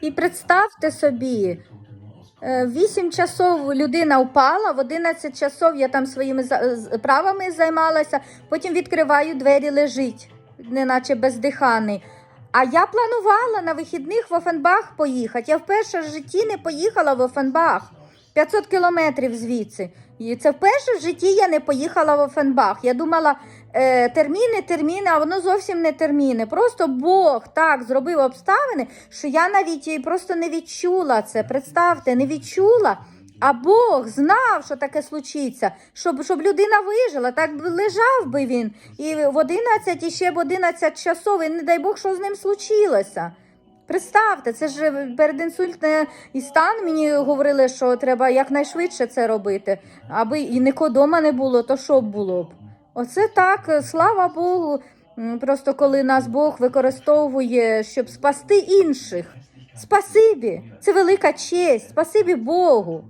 І представте собі, е, в 8 часов людина впала, в 11 часов я там своїми за- з- правами займалася, потім відкриваю двері, лежить, неначе бездиханий. А я планувала на вихідних в Офенбах поїхати. Я вперше в житті не поїхала в Офенбах. 500 кілометрів звідси. І це вперше в житті я не поїхала в Офенбах. Я думала, терміни, терміни, а воно зовсім не терміни. Просто Бог так зробив обставини, що я навіть просто не відчула це. Представте, не відчула. А Бог знав, що таке случиться, щоб, щоб людина вижила, так лежав би він. І в 11, і ще в 11 часов, і не дай Бог, що з ним случилося. Представте, це ж передінсультний стан мені говорили, що треба якнайшвидше це робити, аби і нікого дома не було, то що було б? Оце так, слава Богу. Просто коли нас Бог використовує, щоб спасти інших. Спасибі, це велика честь, спасибі Богу.